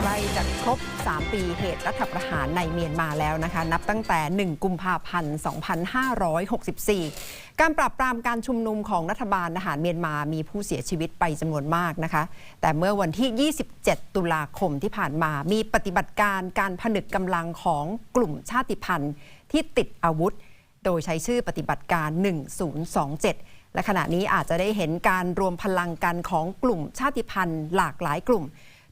ใกล้จะครบ 3 ปีเหตุรัฐประหารในเมียนมาแล้วนะคะ นับตั้งแต่ 1 กุมภาพันธ์ 2564 การปราบปรามการชุมนุมของรัฐบาลทหารเมียนมามีผู้เสียชีวิตไปจำนวนมากนะคะ แต่เมื่อวันที่ 27 ตุลาคมที่ผ่านมามีปฏิบัติการการผนึกกำลังของกลุ่มชาติพันธุ์ที่ติดอาวุธ โดยใช้ชื่อปฏิบัติการ 1027และขณะนี้อาจจะได้เห็นการรวมพลังกันของกลุ่มชาติพันธุ์หลากหลายกลุ่ม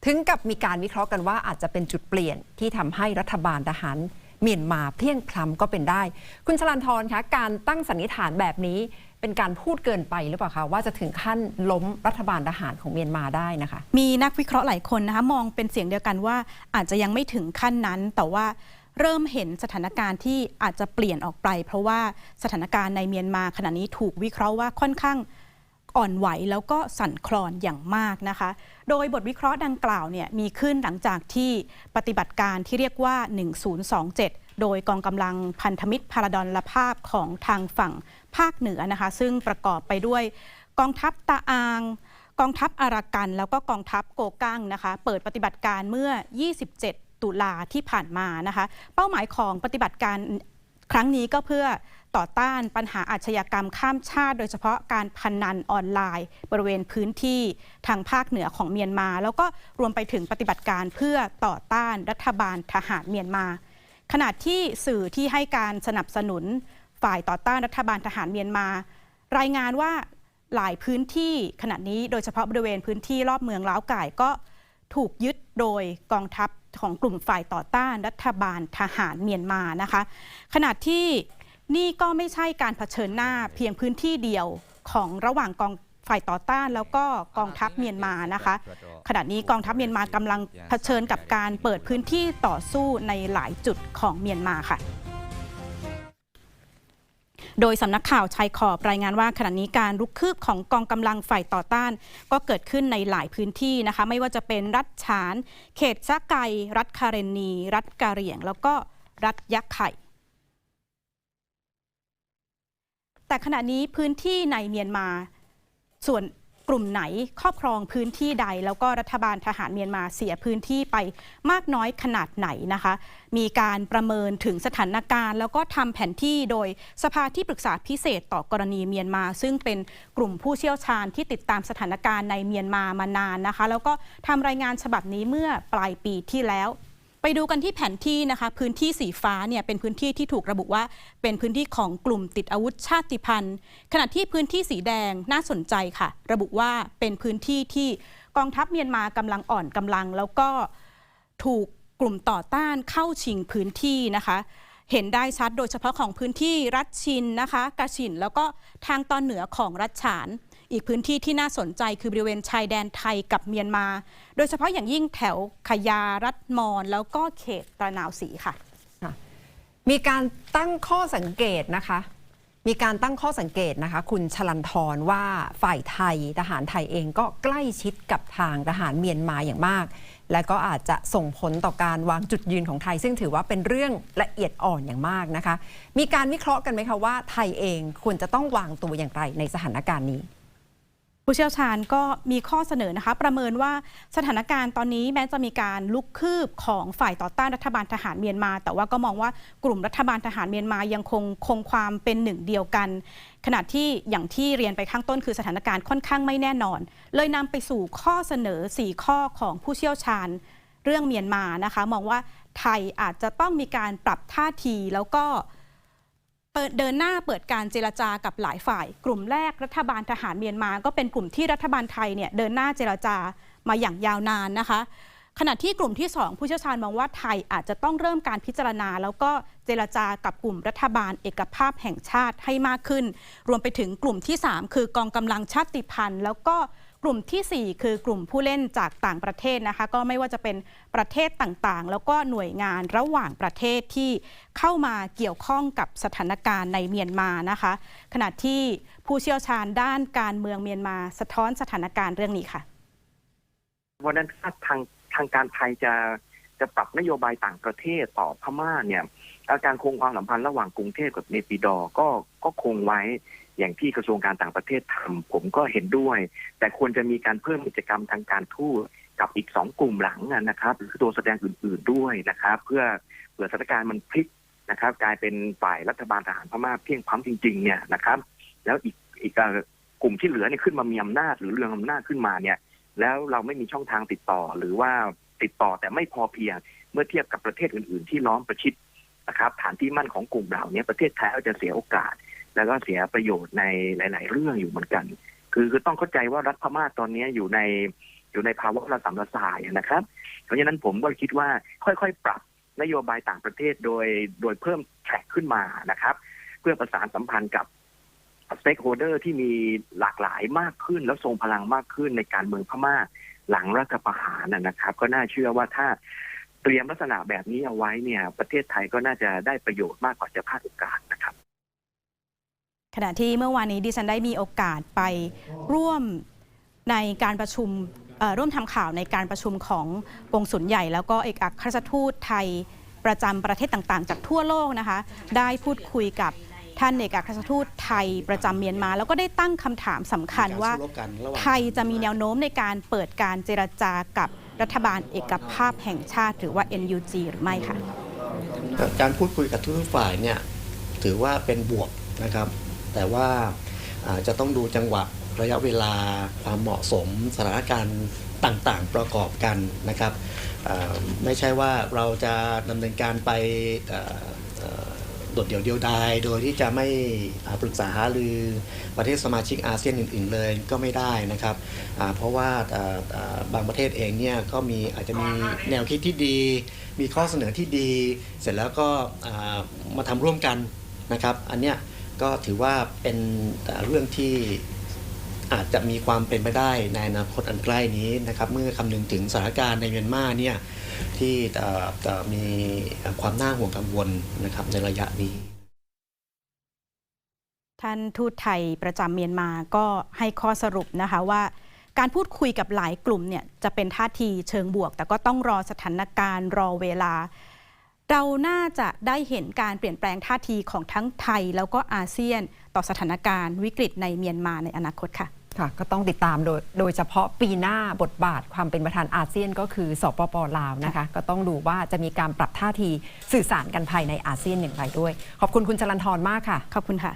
ถึงกับมีการวิเคราะห์กันว่าอาจจะเป็นจุดเปลี่ยนที่ทำให้รัฐบาลทหารเมียนมาเพลียงพล้ำก็เป็นได้ คุณชลันทรคะการตั้งสันนิษฐานแบบนี้ เป็นการพูดเกินไปหรือเปล่าคะว่าจะถึงขั้นล้มรัฐบาลทหารของเมียนมาได้นะคะ มีนักวิเคราะห์หลายคนนะคะมองเป็นเสียงเดียวกันว่าอาจจะยังไม่ถึงขั้นนั้น แต่ว่าเริ่มเห็นสถานการณ์ที่อาจจะเปลี่ยนออกไป เพราะว่าสถานการณ์ในเมียนมาขณะนี้ถูกวิเคราะห์ว่าค่อนข้าง อ่อนไหวแล้วก็สั่นคลอนอย่างมากนะคะ โดยบทวิเคราะห์ดังกล่าวเนี่ยมีขึ้นหลังจากที่ปฏิบัติการที่เรียกว่า 1027 โดยกองกำลังพันธมิตรพาราดอนละภาพของทางฝั่งภาคเหนือนะคะ ซึ่งประกอบไปด้วยกองทัพตาอาง กองทัพอารากัน แล้วก็กองทัพโกกังนะคะ เปิดปฏิบัติการเมื่อ 27 ตุลาที่ผ่านมานะคะ เป้าหมายของปฏิบัติการครั้งนี้ก็เพื่อ ต่อต้านปัญหาอาชญากรรมข้ามชาติ โดยเฉพาะการพนันออนไลน์ บริเวณพื้นที่ทางภาคเหนือของเมียนมา แล้วก็รวมไปถึงปฏิบัติการเพื่อต่อต้านรัฐบาลทหารเมียนมา ขณะที่สื่อที่ให้การสนับสนุนฝ่ายต่อต้านรัฐบาลทหารเมียนมา รายงานว่าหลายพื้นที่ขณะนี้โดยเฉพาะบริเวณพื้นที่รอบเมืองล้าวไก่ก็ถูกยึดโดยกองทัพของกลุ่มฝ่ายต่อต้านรัฐบาลทหารเมียนมานะคะ ขณะที่ นี่ก็ไม่ใช่การเผชิญหน้าเพียงพื้นที่เดียวของระหว่างกองฝ่ายต่อต้านแล้วก็กองทัพเมียนมานะคะ ขณะนี้กองทัพเมียนมากำลังเผชิญกับการเปิดพื้นที่ต่อสู้ในหลายจุดของเมียนมาค่ะ โดยสำนักข่าวชายขอบรายงานว่าขณะนี้การรุกคืบของกองกำลังฝ่ายต่อต้าน ก็เกิดขึ้นในหลายพื้นที่นะคะ ไม่ว่าจะเป็นรัฐฉาน เขตซะไกรัฐคาเรนี รัฐกะเหรี่ยง แล้วก็รัฐยักษ์ไข่ แต่ขณะนี้พื้นที่ในเมียนมา ส่วนกลุ่มไหนครอบครองพื้นที่ใด แล้วก็รัฐบาลทหารเมียนมาเสียพื้นที่ไปมากน้อยขนาดไหนนะคะ มีการประเมินถึงสถานการณ์ แล้วก็ทำแผนที่โดยสภาที่ปรึกษาพิเศษต่อกรณีเมียนมา ซึ่งเป็นกลุ่มผู้เชี่ยวชาญที่ติดตามสถานการณ์ในเมียนมามานานนะคะ แล้วก็ทำรายงานฉบับนี้เมื่อปลายปีที่แล้ว ไปดูกันที่แผนที่นะคะ พื้นที่สีฟ้าเนี่ยเป็นพื้นที่ที่ถูกระบุว่า เป็นพื้นที่ของกลุ่มติดอาวุธชาติพันธุ์ ขณะที่พื้นที่สีแดงน่าสนใจค่ะ ระบุว่าเป็นพื้นที่ที่กองทัพเมียนมากำลังอ่อนกำลัง แล้วก็ถูกกลุ่มต่อต้านเข้าชิงพื้นที่นะคะเห็นได้ชัดโดยเฉพาะของพื้นที่รัฐชินนะคะกะชินแล้วก็ทางตอนเหนือของรัฐฉาน อีกพื้นที่ที่น่าสนใจคือบริเวณชายแดนไทยกับเมียนมา โดยเฉพาะอย่างยิ่งแถวขยารัฐมอนแล้วก็เขตตะนาวศรีค่ะ มีการตั้งข้อสังเกตนะคะ มีการตั้งข้อสังเกตนะคะ คุณชลันทรว่าฝ่ายไทยทหารไทยเองก็ใกล้ชิดกับทางทหารเมียนมาอย่างมาก และก็อาจจะส่งผลต่อการวางจุดยืนของไทย ซึ่งถือว่าเป็นเรื่องละเอียดอ่อนอย่างมากนะคะ มีการวิเคราะห์กันไหมคะว่าไทยเองควรจะต้องวางตัวอย่างไรในสถานการณ์นี้ ผู้เชี่ยวชาญก็มีข้อเสนอนะคะ ประเมินว่าสถานการณ์ตอนนี้แม้จะมีการลุกคืบของฝ่ายต่อต้านรัฐบาลทหารเมียนมา แต่ว่าก็มองว่ากลุ่มรัฐบาลทหารเมียนมายังคงคงความเป็นหนึ่งเดียวกัน ขณะที่อย่างที่เรียนไปข้างต้นคือสถานการณ์ค่อนข้างไม่แน่นอน เลยนำไปสู่ข้อเสนอ 4 ข้อของผู้เชี่ยวชาญเรื่องเมียนมานะคะ มองว่าไทยอาจจะต้องมีการปรับท่าทีแล้วก็ เปิดเดินหน้าเปิดการเจรจากับหลายฝ่าย กลุ่มแรกรัฐบาลทหารเมียนมา ก็เป็นกลุ่มที่รัฐบาลไทยเนี่ยเดินหน้าเจรจามาอย่างยาวนานนะคะ ขณะที่กลุ่มที่ 2 ผู้เชี่ยวชาญมองว่าไทยอาจจะต้องเริ่มการพิจารณา แล้วก็เจรจากับกลุ่มรัฐบาลเอกภาพแห่งชาติให้มากขึ้น รวมไปถึงกลุ่มที่ 3 คือกองกำลังชาติพันธุ์ แล้วก็ กลุ่มทีสี่ 4 คือกลุ่มผู้เล่นจากต่างประเทศนะคะ ก็ไม่ว่าจะเป็นประเทศต่างๆ แล้วก็หน่วยงานระหว่างประเทศที่เข้ามาเกี่ยวข้องกับสถานการณ์ในเมียนมานะคะ ขณะที่ผู้เชี่ยวชาญด้านการเมืองเมียนมาสะท้อนสถานการณ์เรื่องนี้ค่ะวันนั้นทางทางการไทยจะ จะปรับนโยบายต่างประเทศต่อพม่าเนี่ยอาการคงความสัมพันธ์ระหว่างกรุงเทพกับเนปิดอก็ก็คงไว้อย่างที่กระทรวงการต่างประเทศทำผมก็เห็นด้วย แต่ควรจะมีการเพิ่มกิจกรรมทางการทูตกับอีกสองกลุ่มหลังนะครับหรือตัวแสดงอื่น ๆด้วยนะครับ เพื่อเผื่อสถานการณ์มันพลิกนะครับ กลายเป็นฝ่ายรัฐบาลทหารพม่าเพียงพร้ำจริง ๆ เนี่ยนะครับ แล้วอีกอีกกลุ่มที่เหลือเนี่ยขึ้นมามีอำนาจหรือเรืองอำนาจขึ้นมาเนี่ย แล้วเราไม่มีช่องทางติดต่อหรือว่า ติดต่อแต่ไม่พอเพียง เมื่อเทียบกับประเทศอื่น ๆ ที่ล้อมประชิดนะครับฐานที่มั่นของกลุ่มเหล่านี้ประเทศไทยก็จะเสียโอกาส แล้วก็เสียประโยชน์ในหลาย ๆ เรื่องอยู่เหมือนกัน คือคือต้องเข้าใจว่ารัฐพม่าตอนนี้อยู่ในอยู่ในภาวะระสำระสายนะครับ เพราะฉะนั้นผมก็คิดว่าค่อย ๆ ปรับนโยบายต่างประเทศโดยโดยเพิ่มแทร็กขึ้นมานะครับ เพื่อประสานสัมพันธ์กับสเต็กโฮเดอร์ที่มีหลากหลายมากขึ้น แล้วทรงพลังมากขึ้นในการเมืองพม่า หลังรัฐประหารนะครับ ก็น่าเชื่อว่าถ้าเตรียมลักษณะแบบนี้เอาไว้เนี่ย ประเทศไทยก็น่าจะได้ประโยชน์มากกว่าจะพลาดโอกาสนะครับ ขณะที่เมื่อวานนี้ดิฉันได้มีโอกาสไปร่วมในการประชุมร่วมทำข่าวในการประชุมของกงสุลใหญ่ แล้วก็เอกอัครราชทูตไทยประจำประเทศต่างๆ จากทั่วโลกนะคะ ได้พูดคุยกับ ท่านเอกอัครราชทูตไทยประจำเมียนมา แล้วก็ได้ตั้งคำถามสำคัญว่ากรสู้รบกันระหว่างไทยจะมีแนวโน้มในการเปิดการเจรจากับรัฐบาลเอกภาพแห่งชาติ หรือว่า NUG หรือไม่ค่ะ การพูดคุยกับทุกฝ่ายเนี่ยถือว่าเป็นบวกนะครับ แต่ว่าอ่าจะต้องดูจังหวะระยะเวลาความเหมาะสมสถานการณ์ต่างๆ ประกอบกันนะครับอ่าไม่ใช่ว่าเราจะดำเนินการไปเอ่อเอ่อ โดดเดี่ยวเดียวดายโดยที่จะไม่ปรึกษาหารือประเทศสมาชิกอาเซียนอื่น ๆ เลยก็ไม่ได้นะครับ เพราะว่าบางประเทศเองเนี่ยก็มีอาจจะมีแนวคิดที่ดี มีข้อเสนอที่ดี เสร็จแล้วก็มาทำร่วมกันนะครับ อันเนี้ยก็ถือว่าเป็นเรื่องที่ อาจจะมีความเป็นไปได้ในอนาคตอันใกล้นี้นะครับเมื่อคำนึงถึงสถานการณ์ในเมียนมาเนี่ยที่มีความน่าห่วงกังวลนะครับในระยะนี้ท่านทูตไทยประจำเมียนมาก็ให้ข้อสรุปนะคะว่าการพูดคุยกับหลายกลุ่มเนี่ยจะเป็นท่าทีเชิงบวก แต่ก็ต้องรอสถานการณ์รอเวลา เราน่าจะได้เห็นการเปลี่ยนแปลงท่าทีของทั้งไทย แล้วก็อาเซียนต่อสถานการณ์วิกฤตในเมียนมาในอนาคตค่ะ ค่ะก็ต้องติดตามโดยโดยเฉพาะปีหน้าบทบาทความเป็นประธานอาเซียนก็คือสปปลาวนะคะ ก็ต้องดูว่าจะมีการปรับท่าทีสื่อสารกันภายในอาเซียนอย่างไรด้วย ขอบคุณคุณจรันทรมากค่ะ ขอบคุณค่ะ